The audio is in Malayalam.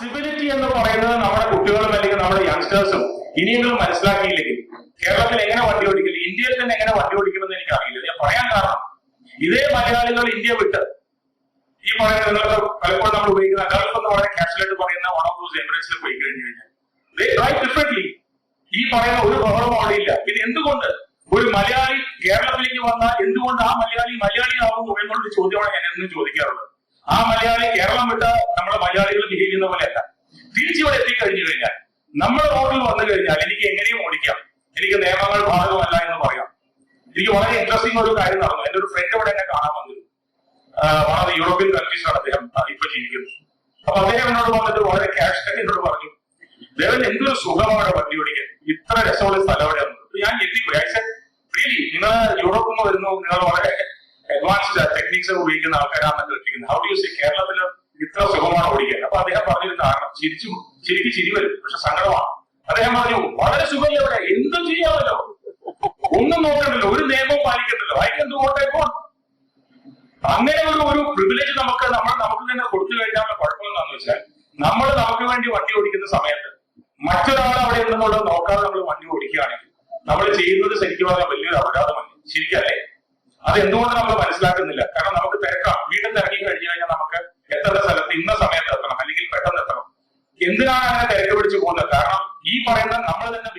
സിവിലിറ്റി എന്ന് പറയുന്നത് നമ്മുടെ കുട്ടികളും അല്ലെങ്കിൽ നമ്മുടെ യങ്സ്റ്റേഴ്സും ഇനിയെങ്കിലും മനസ്സിലാക്കിയില്ലെങ്കിൽ കേരളത്തിൽ എങ്ങനെ വണ്ടി ഓടിക്കില്ല ഇന്ത്യയിൽ തന്നെ എങ്ങനെ വണ്ടി ഓടിക്കുമെന്ന് എനിക്ക് അറിയില്ല ഞാൻ പറയാൻ കാരണം ഇതേ മലയാളികൾ ഇന്ത്യ വിട്ട് ഈ പറയുന്ന പലപ്പോഴും നമ്മൾ ഉപയോഗിക്കുന്ന ഗൾഫ് എന്ന് പറയുന്ന കാഷ്വലായിട്ട് പറയുന്ന വൺ ഓഫ് ദോസ് എമിറേറ്റ്സിൽ പോയി കഴിഞ്ഞു കഴിഞ്ഞാൽ ഡിഫറെന്റ്ലി ഈ പറയുന്ന ഒരു ബഹളം അവിടെ ഇല്ല. പിന്നെ എന്തുകൊണ്ട്? ഒരു മലയാളി കേരളത്തിലേക്ക് വന്നാൽ എന്തുകൊണ്ട് ആ മലയാളി മലയാളിയാവുന്നു എന്നുള്ള ചോദ്യമാണ് ഞാൻ എന്നും ചോദിക്കാറുള്ളത്. ആ മലയാളി കേരളം വിട്ട നമ്മുടെ മലയാളികൾ ബിഹേവ് ചെയ്യുന്ന പോലെയല്ല. തിരിച്ചിവിടെ എത്തിക്കഴിഞ്ഞു കഴിഞ്ഞാൽ നമ്മുടെ റോഡിൽ വന്നു കഴിഞ്ഞാൽ എനിക്ക് എങ്ങനെയും ഓടിക്കാം. എനിക്ക് നിയമങ്ങൾ ബാധകമല്ല എന്ന് പറയാം. എനിക്ക് വളരെ ഇൻട്രസ്റ്റിംഗ് ഒരു കാര്യം നടന്നു. എന്റെ ഒരു ഫ്രണ്ട് ഇവിടെ എന്നെ കാണാൻ വന്നിരുന്നു. വളരെ യൂറോപ്യൻ കൺട്രീസാണ് അദ്ദേഹം ഇപ്പൊ ജീവിക്കുന്നത്. അപ്പൊ അദ്ദേഹം എന്നോട് വന്നിട്ട് വളരെ ക്യാഷ് എന്നോട് പറഞ്ഞു ദേവൻ എന്തൊരു സുഖമാണ് വണ്ടി ഓടിക്കാൻ. ഇത്ര രസമുള്ള സ്ഥലം അവിടെ ഞാൻ എത്തിപ്പോയി. നിങ്ങൾ യൂറോപ്പിൽ നിന്ന് വരുന്നു. നിങ്ങൾ വളരെ അഡ്വാൻസ്ഡ് ടെക്നിക്സ് ഉപയോഗിക്കുന്ന ആൾക്കാരാണെന്നൊക്കെ കേട്ടിരിക്കുന്നത് ഹൗ ഡു യു സി കേരളത്തിൽ ഇത്ര സുഖമാണ് ഓടിക്കാൻ. അപ്പൊ അദ്ദേഹം പറഞ്ഞൊരു കാരണം ചിരിച്ചു ചിരിക്ക് ചിരി വരും പക്ഷെ സങ്കടമാണ്. അദ്ദേഹം പറഞ്ഞു വളരെ സുഖമല്ലേ ഇവിടെ. എന്തും ചെയ്യാമല്ലോ. ഒന്നും നോക്കണ്ടല്ലോ. ഒരു നിയമവും പാലിക്കണ്ടല്ലോ. ഡു വാട്ട് അങ്ങനെ ഒരു ഒരു പ്രിവിലേജ് നമുക്ക് നമ്മൾ നമുക്ക് തന്നെ കൊടുത്തു കഴിഞ്ഞാൽ കുഴപ്പം എന്താണെന്ന് വെച്ചാൽ നമ്മൾ നമുക്ക് വേണ്ടി വണ്ടി ഓടിക്കുന്ന സമയത്ത് മറ്റൊരാൾ അവിടെ ഉണ്ടെന്നുള്ളത് നോക്കാതെ നമ്മൾ വണ്ടി ഓടിക്കുകയാണെങ്കിൽ നമ്മൾ ചെയ്യുന്നത് ശരിക്കും പറഞ്ഞാൽ വലിയൊരു അപരാധമാണ്. ശരിക്കല്ലേ? അത് എന്തുകൊണ്ട് നമ്മൾ മനസ്സിലാക്കുന്നില്ല. കാരണം നമുക്ക് തിരക്കാം വീട്ടിൽ തിരക്കി കഴിഞ്ഞു കഴിഞ്ഞാൽ നമുക്ക് എത്തേണ്ട സ്ഥലത്ത് ഇന്ന സമയത്ത് എത്തണം അല്ലെങ്കിൽ പെട്ടെന്ന് എത്തണം എന്തിനാണ് അങ്ങനെ തിരക്ക് പിടിച്ച് പോകുന്നത്? കാരണം ഈ പറയുന്ന നമ്മൾ തന്നെ